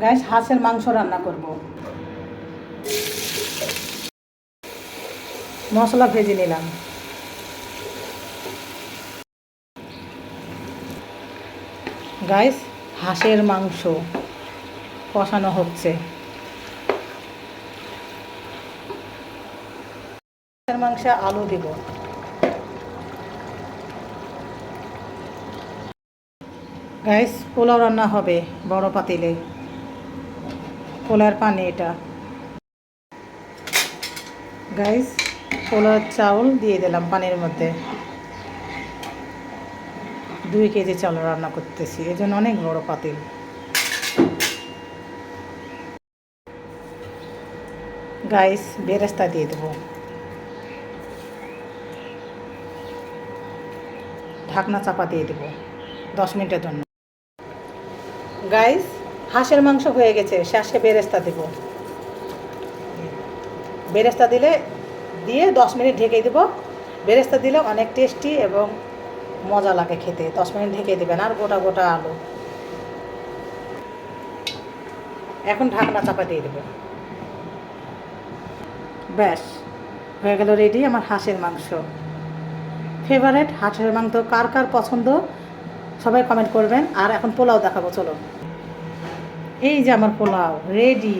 Guys হাঁসের মাংস রান্না করব। মশলা ভেজে নিলাম। গাইস হাঁসের মাংস কষানো হচ্ছে। হাঁসের মাংসে আলু দিব। গাইস পোলাও রান্না হবে বড় পাতিলে। পোলার পানি এটা। গাইস পোলার চাউল দিয়ে দিলাম পানির মধ্যে। দুই কেজি চাউল রান্না করতেছি, এই জন্য অনেক বড় পাতিল। গাইস বেরেস্তা দিয়ে দেবো। ঢাকনা চাপা দিয়ে দেবো দশ মিনিটের জন্য। গাইস হাঁসের মাংস হয়ে গেছে শেষে বেরেস্তা দেব। বেরেস্তা দিলে, দিয়ে দশ মিনিট ঢেকে দেব। বেরেস্তা দিলে অনেক টেস্টি এবং মজা লাগে খেতে, দশ মিনিট ঢেকে দেবেন আর গোটা গোটা আলু। এখন ঢাকনা চাপা দিয়ে দেবো। ব্যাস, হয়ে গেল রেডি আমার হাঁসের মাংস। ফেভারেট হাঁসের মাংস কার কার পছন্দ? সবাই কমেন্ট করবেন। আর এখন পোলাও দেখাবো চলো এই যে আমার পোলাও রেডি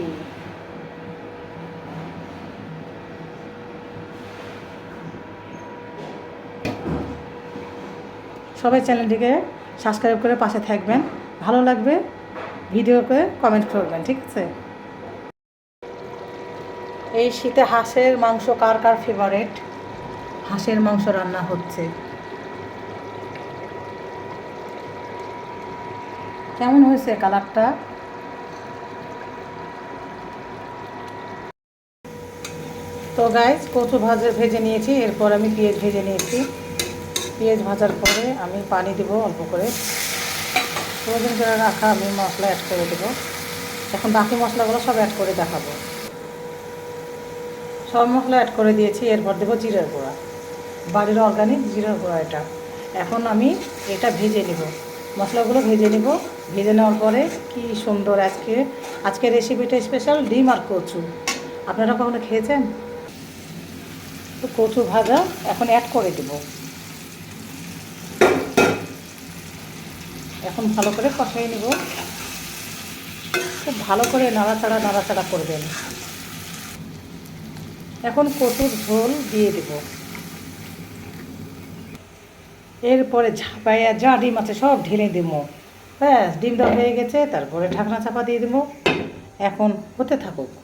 সবাই চ্যানেলটিকে সাবস্ক্রাইব করে পাশে থাকবেন। ভালো লাগবে ভিডিওকে কমেন্ট করবেন, ঠিক আছে? এই শীতে হাঁসের মাংস কার কার ফেভারেট হাঁসের মাংস রান্না হচ্ছে। কেমন হয়েছে কালারটা তো গাইজ কচু ভাজে ভেজে নিয়েছি, এরপর আমি পেঁয়াজ ভেজে নিয়েছি। পেঁয়াজ ভাজার পরে আমি পানি দেবো অল্প করে। প্রয়োজন করে রাখা আমি মশলা অ্যাড করে দেবো। এখন বাকি মশলাগুলো সব অ্যাড করে দেখাবো। সব মশলা অ্যাড করে দিয়েছি, এরপর দেবো জিরার গুঁড়া। বাড়ির অর্গানিক জিরার গুঁড়া এটা। এখন আমি এটা ভেজে নেব। মশলাগুলো ভেজে নেব। ভেজে নেওয়ার পরে কি সুন্দর আজকে আজকে রেসিপিটা স্পেশাল ডিম আর কচু। আপনারা কখনো খেয়েছেন? কচু ভাজা এখন অ্যাড করে দেব। এখন ভালো করে কষাই নেব। খুব ভালো করে নাড়াচাড়া নাড়াচাড়া করবেন। এখন কচুর ঝোল দিয়ে দেব। এরপরে ঝাপাইয়া যা ডিম আছে সব ঢেলে দেবো। ব্যাস, ডিমটা হয়ে গেছে, তারপরে ঢাকনা চাপা দিয়ে দেবো। এখন হতে থাকুক।